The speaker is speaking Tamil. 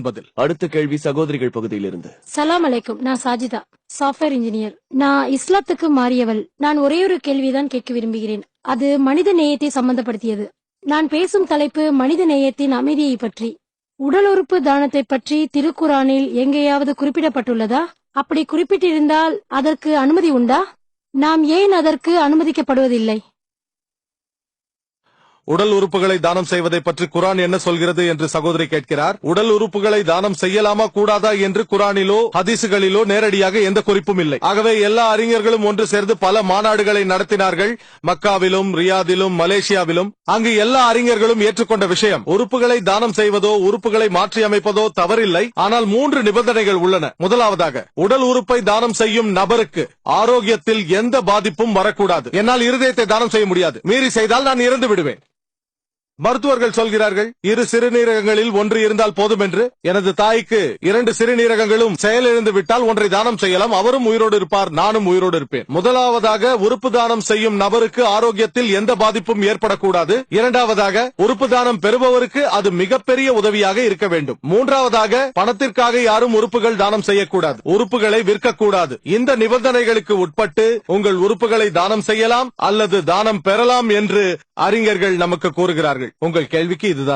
பதில். அடுத்த கேள்வி சகோதரிகள் பகுதியிலிருந்து. சலாம் அலைக்கும். நான் சாஜிதா சாஃப்ட்வேர் இன்ஜினியர் நான் இஸ்லாத்துக்கு மாறியவள். நான் ஒரே ஒரு கேள்விதான் கேட்க விரும்புகிறேன். அது மனித நேயத்தை சம்பந்தப்படுத்தியது. நான் பேசும் தலைப்பு மனித நேயத்தின் அமைதியை பற்றி. உடல் உறுப்பு தானத்தை பற்றி திருக்குரானில் எங்கேயாவது குறிப்பிடப்பட்டுள்ளதா? அப்படி குறிப்பிட்டிருந்தால் அதற்கு அனுமதி உண்டா? நாம் ஏன் அதற்கு அனுமதிக்கப்படுவதில்லை? உடல் உறுப்புகளை தானம் செய்வதை பற்றி குரான் என்ன சொல்கிறது என்று சகோதரி கேட்கிறார். உடல் உறுப்புகளை தானம் செய்யலாமா கூடாதா என்று குரானிலோ ஹதீசுகளிலோ நேரடியாக எந்த குறிப்பும் இல்லை. ஆகவே எல்லா அறிஞர்களும் ஒன்று சேர்ந்து பல மாநாடுகளை நடத்தினார்கள். மக்காவிலும் ரியாதிலும் மலேசியாவிலும். அங்கு எல்லா அறிஞர்களும் ஏற்றுக்கொண்ட விஷயம் உறுப்புகளை தானம் செய்வதோ உறுப்புகளை மாற்றி அமைப்பதோ தவறில்லை. ஆனால் மூன்று நிபந்தனைகள் உள்ளன. முதலாவதாக உடல் உறுப்பை தானம் செய்யும் நபருக்கு ஆரோக்கியத்தில் எந்த பாதிப்பும் வரக்கூடாது. என்னால் இருதயத்தை தானம் செய்ய முடியாது. மீறி செய்தால் நான் இறந்து விடுவேன் மருத்துவர்கள் சொல்கிறார்கள் இரு சிறுநீரகங்களில் ஒன்று இருந்தால் போதும் என்று. எனது தாய்க்கு இரண்டு சிறுநீரகங்களும் செயலிழந்து விட்டால் ஒன்றை தானம் செய்யலாம். அவரும் உயிரோடு இருப்பார் நானும் உயிரோடு இருப்பேன். முதலாவதாக உறுப்பு தானம் செய்யும் நபருக்கு ஆரோக்கியத்தில் எந்த பாதிப்பும் ஏற்படக்கூடாது. இரண்டாவதாக உறுப்பு தானம் பெறுபவருக்கு அது மிகப்பெரிய உதவியாக இருக்க வேண்டும். மூன்றாவதாக பணத்திற்காக யாரும் உறுப்புகள் தானம் செய்யக்கூடாது. உறுப்புகளை விற்கக்கூடாது. இந்த நிபந்தனைகளுக்கு உட்பட்டு உங்கள் உறுப்புகளை தானம் செய்யலாம் அல்லது தானம் பெறலாம் என்று அறிஞர்கள் நமக்கு கூறுகிறார்கள். உங்கள் கேள்விக்கு இதுதான்